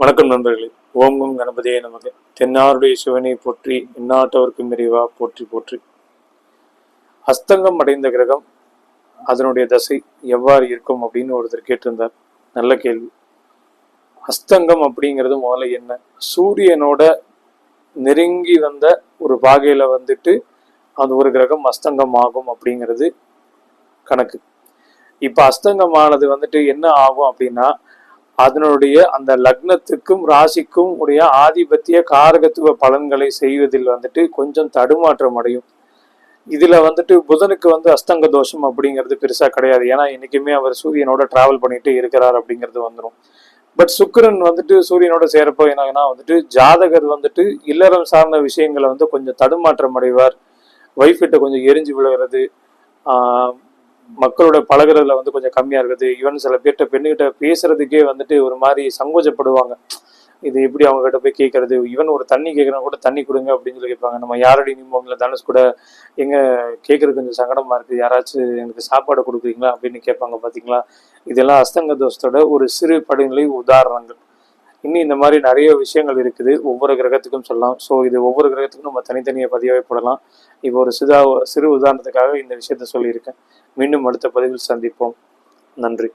வணக்கம் நண்பர்களே. ஓங்கும் கணபதியே நமக்கு தென்னாருடைய சிவனை போற்றி எந்நாட்டவர்க்கும் இறைவா போற்றி போற்றி. அஸ்தங்கம் அடைந்த கிரகம் அதனுடைய தசை எவ்வாறு இருக்கும் அப்படின்னு ஒருத்தர் கேட்டிருந்தார். நல்ல கேள்வி. அஸ்தங்கம் அப்படிங்கிறது முதல்ல என்ன? சூரியனோட நெருங்கி வந்த ஒரு பாகையில வந்துட்டு அந்த ஒரு கிரகம் அஸ்தங்கம் ஆகும் அப்படிங்கிறது கணக்கு. இப்ப அஸ்தங்கமானது வந்துட்டு என்ன ஆகும் அப்படின்னா அதனுடைய அந்த லக்னத்துக்கும் ராசிக்கும் உடைய ஆதிபத்திய காரகத்துவ பலன்களை செய்வதில் வந்துட்டு கொஞ்சம் தடுமாற்றம் அடையும். இதுல வந்துட்டு புதனுக்கு வந்து அஸ்தங்க தோஷம் அப்படிங்கிறது பெருசா கிடையாது. ஏன்னா என்னைக்குமே அவர் சூரியனோட டிராவல் பண்ணிட்டு இருக்கிறார் அப்படிங்கிறது வந்துடும் பட் சுக்கரன் வந்துட்டு சூரியனோட சேரப்போ என்னாங்கன்னா வந்துட்டு ஜாதகர் வந்துட்டு இல்லறம் சார்ந்த விஷயங்களை வந்து கொஞ்சம் தடுமாற்றம் அடைவார். ஒய்ஃபிட்ட கொஞ்சம் எரிஞ்சு விழுகிறது. மக்களோட பழகுறதுல வந்து கொஞ்சம் கம்மியா இருக்குது. ஈவன் சில பேர்கிட்ட பெண்ணுகிட்ட பேசுறதுக்கே வந்துட்டு ஒரு மாதிரி சங்கோஜப்படுவாங்க. இது எப்படி அவங்க கிட்ட போய் கேட்கறது ஈவன் ஒரு தண்ணி கேட்கறா கூட தண்ணி கொடுங்க அப்படின்னு சொல்லி கேட்பாங்க நம்ம யாரடி நிம்மோங்கள தனுஷ் கூட எங்க கேட்கறது கொஞ்சம் சங்கடமா இருக்கு யாராச்சும் எனக்கு சாப்பாடு கொடுக்குறீங்களா அப்படின்னு கேட்பாங்க பாத்தீங்களா? இதெல்லாம் அஸ்தங்க தோஷத்தோட ஒரு சிறு படிநிலை உதாரணங்கள். இன்னும் இந்த மாதிரி நிறைய விஷயங்கள் இருக்குது. ஒவ்வொரு கிரகத்துக்கும் சொல்லலாம். ஸோ இது ஒவ்வொரு கிரகத்துக்கும் நம்ம தனித்தனியாக பதிவாகி போடலாம். இப்போ ஒரு சிதா சிறு உதாரணத்துக்காக இந்த விஷயத்த சொல்லியிருக்கேன். மீண்டும் அடுத்த பதிவில் சந்திப்போம். நன்றி.